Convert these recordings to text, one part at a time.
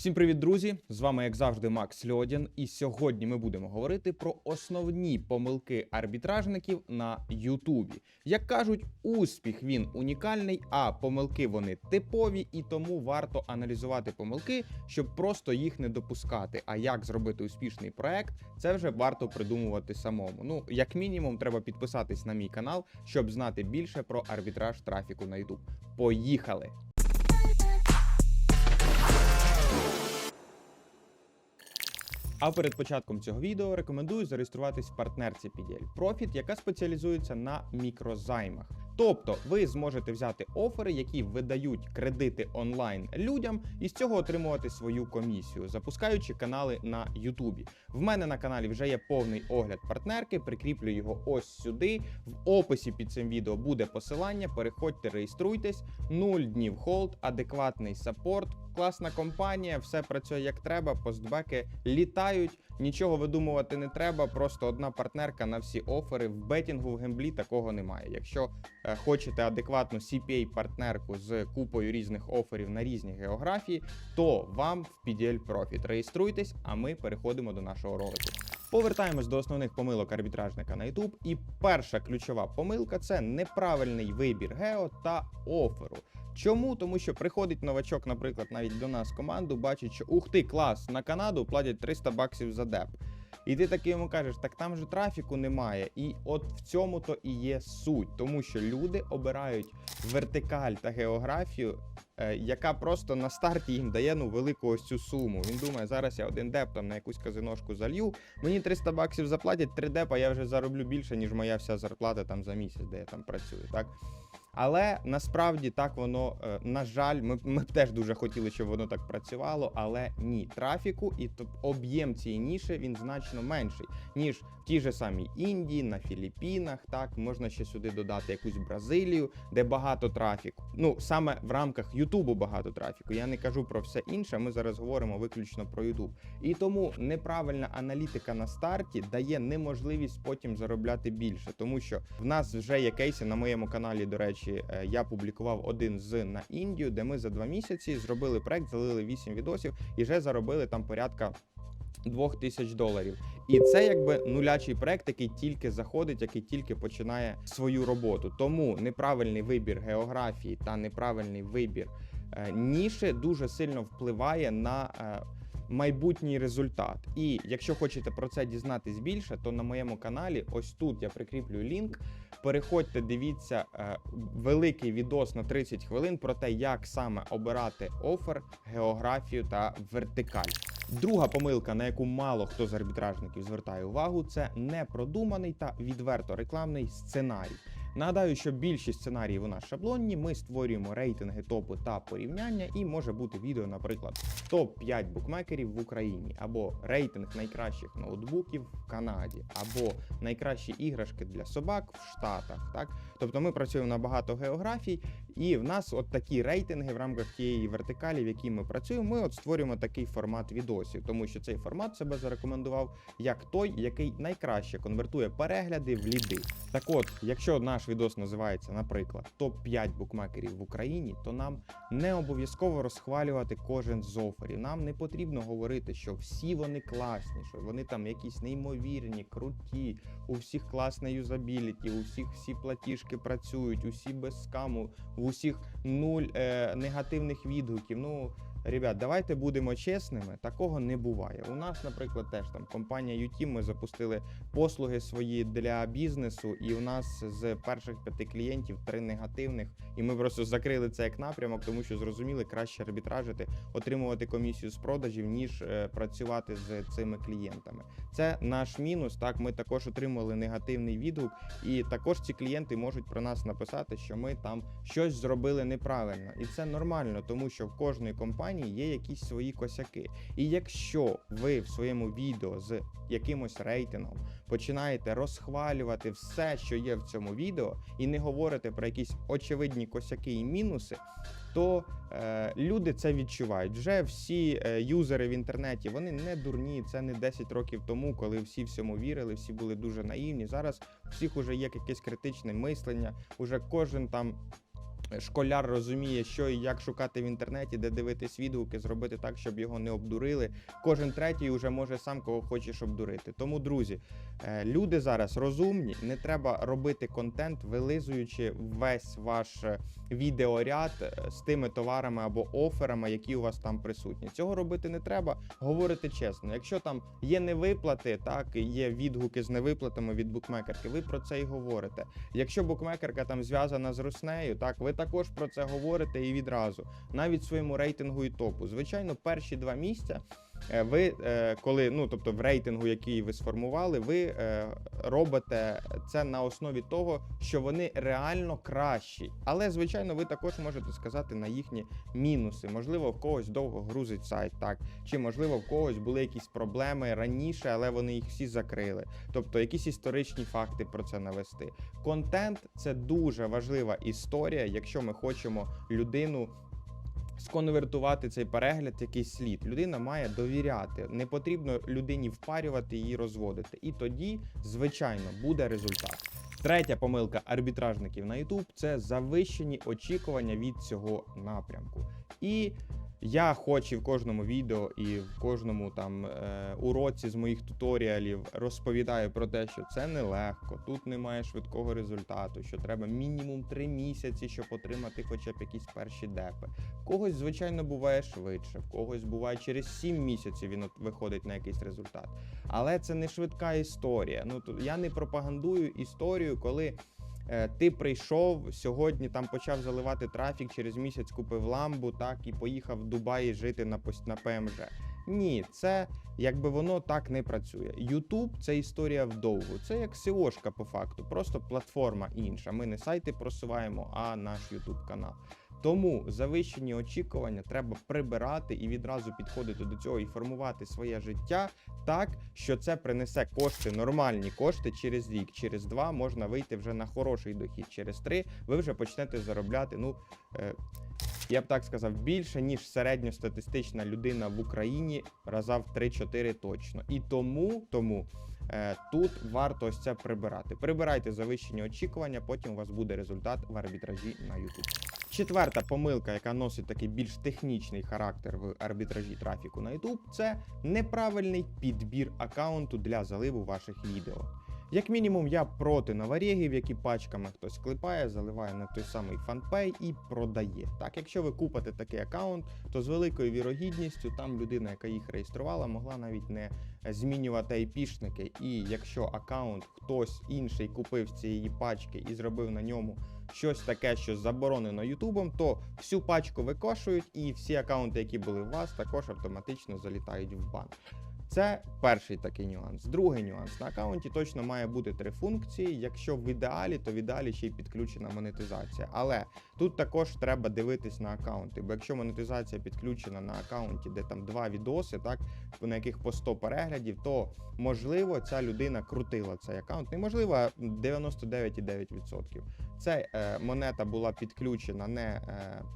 Всім привіт, друзі! З вами, як завжди, Макс Льодін. І сьогодні ми будемо говорити про основні помилки арбітражників на Ютубі. Як кажуть, успіх він унікальний, а помилки вони типові, і тому варто аналізувати помилки, щоб просто їх не допускати. А як зробити успішний проект, це вже варто придумувати самому. Ну, як мінімум, треба підписатись на мій канал, щоб знати більше про арбітраж трафіку на YouTube. Поїхали! А перед початком цього відео рекомендую зареєструватись в партнерці PDL Profit, яка спеціалізується на мікрозаймах. Тобто ви зможете взяти офери, які видають кредити онлайн людям, і з цього отримувати свою комісію, запускаючи канали на Ютубі. В мене на каналі вже є повний огляд партнерки. Прикріплю його ось сюди. В описі під цим відео буде посилання. Переходьте, реєструйтесь. 0 днів холд, адекватний саппорт. Класна компанія, все працює як треба. Постбеки літають, нічого видумувати не треба. Просто одна партнерка на всі офери. В бетінгу в гемблі такого немає. Якщо е, хочете адекватну CPA партнерку з купою різних оферів на різні географії, то вам в PDL Profit. Реєструйтесь, а ми переходимо до нашого ролику. Повертаємось до основних помилок арбітражника на YouTube. І перша ключова помилка це неправильний вибір гео та оферу. Чому? Тому що приходить новачок, наприклад, навіть до нас в команду, бачить, що ух ти, клас, на Канаду платять 300 баксів за деп. І ти таки йому кажеш, так там же трафіку немає. І от в цьому то і є суть, тому що люди обирають вертикаль та географію, е, яка просто на старті їм дає ну велику ось цю суму. Він думає, зараз я один деп там на якусь казиношку залью. Мені 300 баксів заплатять, 3 депа я вже зароблю більше, ніж моя вся зарплата там за місяць, де я там працюю. Так. Але насправді так воно, е, на жаль, ми, ми б теж дуже хотіли, щоб воно так працювало, але ні, трафіку і об'єм цієї ніші він значно менший, ніж в тій же самій Індії, на Філіппінах. Так можна ще сюди додати якусь Бразилію, де багато трафіку. Ну саме в рамках Ютубу багато трафіку. Я не кажу про все інше. Ми зараз говоримо виключно про Ютуб. І тому неправильна аналітика на старті дає неможливість потім заробляти більше, тому що в нас вже є кейси на моєму каналі, до речі речі, е, я публікував один з на Індію, де ми за два місяці зробили проект, залили 8 відосів і вже заробили там порядка. Двох тисяч доларів, і це якби нулячий проект, який тільки заходить, який тільки починає свою роботу. Тому неправильний вибір географії та неправильний вибір е, ніші дуже сильно впливає на е, майбутній результат. І якщо хочете про це дізнатись більше, то на моєму каналі, ось тут я прикріплю лінк. Переходьте, дивіться е, великий відос на 30 хвилин про те, як саме обирати офер, географію та вертикаль. Друга помилка, на яку мало хто з арбітражників звертає увагу, це непродуманий та відверто рекламний сценарій. Нагадаю, що більшість сценаріїв у нас шаблонні. Ми створюємо рейтинги, топи та порівняння, і може бути відео, наприклад, топ 5 букмекерів в Україні, або рейтинг найкращих ноутбуків в Канаді, або найкращі іграшки для собак в Штатах. Так, тобто ми працюємо на багато географій, і в нас от такі рейтинги в рамках тієї вертикалі, в якій ми працюємо. Ми от створюємо такий формат відосів, тому що цей формат себе зарекомендував як той, який найкраще конвертує перегляди в ліди. Так, от, якщо наш відос називається, наприклад, топ 5 букмекерів в Україні, то нам не обов'язково розхвалювати кожен з оферів. Нам не потрібно говорити, що всі вони класні, що вони там якісь неймовірні, круті, у всіх класне юзабіліті, у всіх всі платіжки працюють, усі без скаму, у усіх нуль е, негативних відгуків. Ну. Ребят, давайте будемо чесними, такого не буває. У нас, наприклад, теж там компанія UTM, ми запустили послуги свої для бізнесу, і у нас з перших п'яти клієнтів три негативних. І ми просто закрили це як напрямок, тому що зрозуміли краще арбітражити, отримувати комісію з продажів, ніж е, працювати з цими клієнтами. Це наш мінус. Так, ми також отримали негативний відгук, і також ці клієнти можуть про нас написати, що ми там щось зробили неправильно, і це нормально, тому що в кожної компанії є якісь свої косяки. І якщо ви в своєму відео з якимось рейтингом починаєте розхвалювати все, що є в цьому відео, і не говорите про якісь очевидні косяки і мінуси, то е, люди це відчувають. Вже всі е, юзери в інтернеті вони не дурні. Це не 10 років тому, коли всі всьому вірили, всі були дуже наївні. Зараз у всіх уже є якесь критичне мислення, уже кожен там школяр розуміє, що і як шукати в інтернеті, де дивитись відгуки, зробити так, щоб його не обдурили. Кожен третій вже може сам кого хочеш обдурити. Тому, друзі, е, люди зараз розумні, не треба робити контент, вилизуючи весь ваш е, відеоряд е, з тими товарами або оферами, які у вас там присутні. Цього робити не треба. Говорити чесно. Якщо там є невиплати, так є відгуки з невиплатами від букмекерки, ви про це і говорите. Якщо букмекерка там зв'язана з Руснею, так ви також про це говорите і відразу, навіть своєму рейтингу і топу. Звичайно, перші два місця. Е, Ви е, коли ну тобто в рейтингу, який ви сформували, ви е, робите це на основі того, що вони реально кращі. Але звичайно, ви також можете сказати на їхні мінуси. Можливо, в когось довго грузить сайт, так чи можливо в когось були якісь проблеми раніше, але вони їх всі закрили. Тобто якісь історичні факти про це навести. Контент це дуже важлива історія, якщо ми хочемо людину. Сконвертувати цей перегляд в якийсь слід. Людина має довіряти. Не потрібно людині впарювати її розводити. І тоді, звичайно, буде результат. Третя помилка арбітражників на YouTube – це завищені очікування від цього напрямку. І я хоч і в кожному відео і в кожному там е, уроці з моїх туторіалів розповідаю про те, що це нелегко, тут немає швидкого результату, що треба мінімум 3 місяці, щоб отримати хоча б якісь перші депи. В когось, звичайно, буває швидше, в когось буває через 7 місяців він виходить на якийсь результат. Але це не швидка історія. Ну я не пропагандую історію, коли. Е, Ти прийшов сьогодні, там почав заливати трафік, через місяць купив ламбу, так і поїхав в Дубаї жити на пост- на ПМЖ. Ні, це якби воно так не працює. Ютуб це історія вдовгу. Це як Сіошка по факту, просто платформа інша. Ми не сайти просуваємо, а наш Ютуб канал. Тому завищені очікування треба прибирати і відразу підходити до цього і формувати своє життя так, що це принесе кошти, нормальні кошти через рік, через два можна вийти вже на хороший дохід. Через три ви вже почнете заробляти. Ну е, я б так сказав, більше ніж середньостатистична людина в Україні раза в 3-4 точно. І тому тому. Е, Тут варто ось це прибирати. Прибирайте завищені очікування, потім у вас буде результат в арбітражі на YouTube. Четверта помилка, яка носить такий більш технічний характер в арбітражі трафіку на YouTube, це неправильний підбір аккаунту для заливу ваших відео. Як мінімум, я проти новорегів, які пачками хтось клепає, заливає на той самий фанпей і продає. Так, якщо ви купите такий аккаунт, то з великою вірогідністю там людина, яка їх реєструвала, могла навіть не змінювати айпішники. І якщо аккаунт хтось інший купив з цієї пачки і зробив на ньому щось таке, що заборонено Ютубом, то всю пачку викошують, і всі аккаунти, які були у вас, також автоматично залітають в бан. Це перший такий нюанс. Другий нюанс на аккаунті точно має бути три функції. Якщо в ідеалі, то в ідеалі ще й підключена монетизація. Але тут також треба дивитись на аккаунти. Бо якщо монетизація підключена на аккаунті, де там два відоси, так на яких по 100 переглядів, то можливо ця людина крутила цей аккаунт. Неможливо а 99,9%. Це е, монета була підключена не е,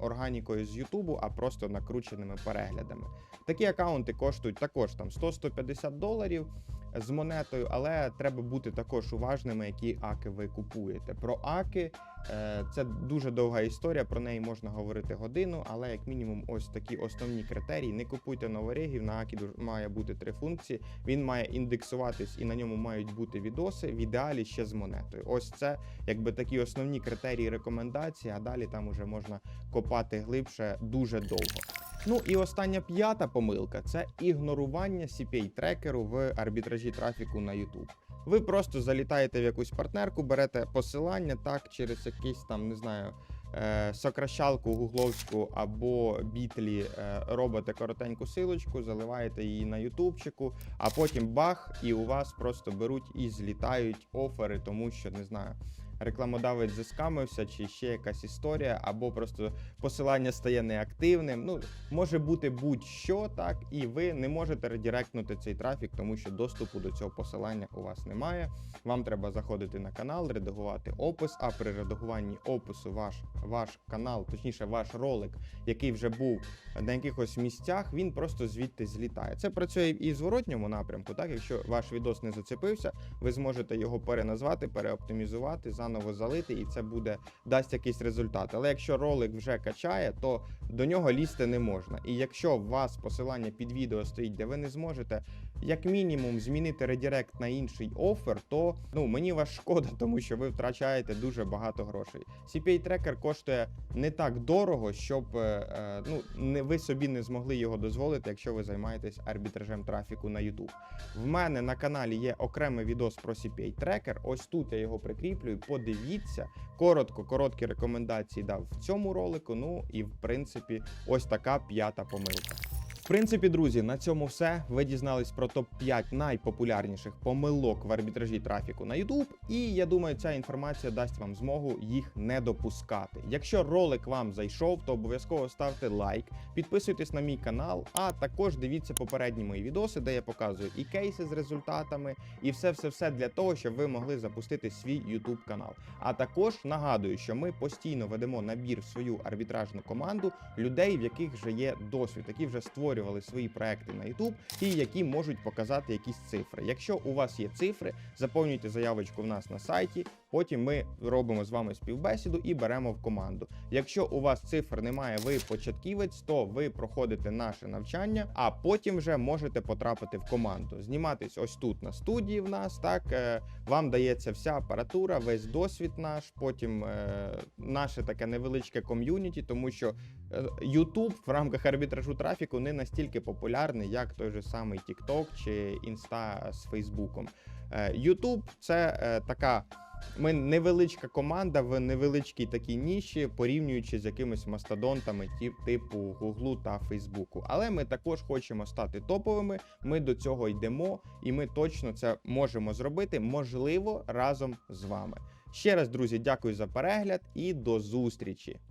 органікою з Ютубу, а просто накрученими переглядами. Такі аккаунти коштують також там 100-150 доларів з монетою, але треба бути також уважними, які аки ви купуєте. Про аки е, це дуже довга історія. Про неї можна говорити годину, але як мінімум, ось такі основні критерії. Не купуйте новорегів. На акі має бути три функції. Він має індексуватись і на ньому мають бути відоси. В ідеалі ще з монетою. Ось це якби такі основні критерії рекомендації. А далі там уже можна копати глибше дуже довго. Ну і остання п'ята помилка це ігнорування CPA трекеру в арбітражі трафіку на YouTube. Ви просто залітаєте в якусь партнерку, берете посилання так через якийсь там, не знаю, е, сокращалку гугловську або бітлі, е, робите коротеньку силочку, заливаєте її на ютубчику, а потім бах, і у вас просто беруть і злітають офери, тому що не знаю. Рекламодавець заскамився, чи ще якась історія, або просто посилання стає неактивним. Ну, може бути будь-що, так, і ви не можете редиректнути цей трафік, тому що доступу до цього посилання у вас немає. Вам треба заходити на канал, редагувати опис. А при редагуванні опису ваш, ваш канал, точніше, ваш ролик, який вже був на якихось місцях, він просто звідти злітає. Це працює і в зворотньому напрямку. Так, якщо ваш відос не зацепився, ви зможете його переназвати, переоптимізувати, заново заново залити, і це буде дасть якийсь результат. Але якщо ролик вже качає, то до нього лізти не можна. І якщо у вас посилання під відео стоїть, де ви не зможете як мінімум змінити редірект на інший офер, то ну мені вас шкода, тому що ви втрачаєте дуже багато грошей. CPA трекер коштує не так дорого, щоб е, е, ну не ви собі не змогли його дозволити, якщо ви займаєтесь арбітражем трафіку на YouTube. В мене на каналі є окремий відос про CPA трекер. Ось тут я його прикріплюю. Подивіться коротко, короткі рекомендації дав в цьому ролику. Ну і в принципі, ось така п'ята помилка. В принципі, друзі, на цьому все. Ви дізнались про топ 5 найпопулярніших помилок в арбітражі трафіку на YouTube. І я думаю, ця інформація дасть вам змогу їх не допускати. Якщо ролик вам зайшов, то обов'язково ставте лайк, підписуйтесь на мій канал, а також дивіться попередні мої відоси, де я показую і кейси з результатами, і все-все-все для того, щоб ви могли запустити свій YouTube канал. А також нагадую, що ми постійно ведемо набір в свою арбітражну команду людей, в яких вже є досвід, які вже створювали свої проекти на YouTube і які можуть показати якісь цифри. Якщо у вас є цифри, заповнюйте заявочку в нас на сайті. Потім ми робимо з вами співбесіду і беремо в команду. Якщо у вас цифр немає, ви початківець, то ви проходите наше навчання, а потім вже можете потрапити в команду. Зніматись ось тут на студії. В нас так е, вам дається вся апаратура, весь досвід наш. Потім е, наше таке невеличке ком'юніті, тому що YouTube в рамках арбітражу трафіку не настільки популярний, як той же самий TikTok чи Інста з Фейсбуком. Е, YouTube – це е, така. Ми невеличка команда в невеличкій такій ніші, порівнюючи з якимись мастодонтами, типу Гуглу та Фейсбуку. Але ми також хочемо стати топовими. Ми до цього йдемо, і ми точно це можемо зробити, можливо, разом з вами. Ще раз, друзі, дякую за перегляд і до зустрічі!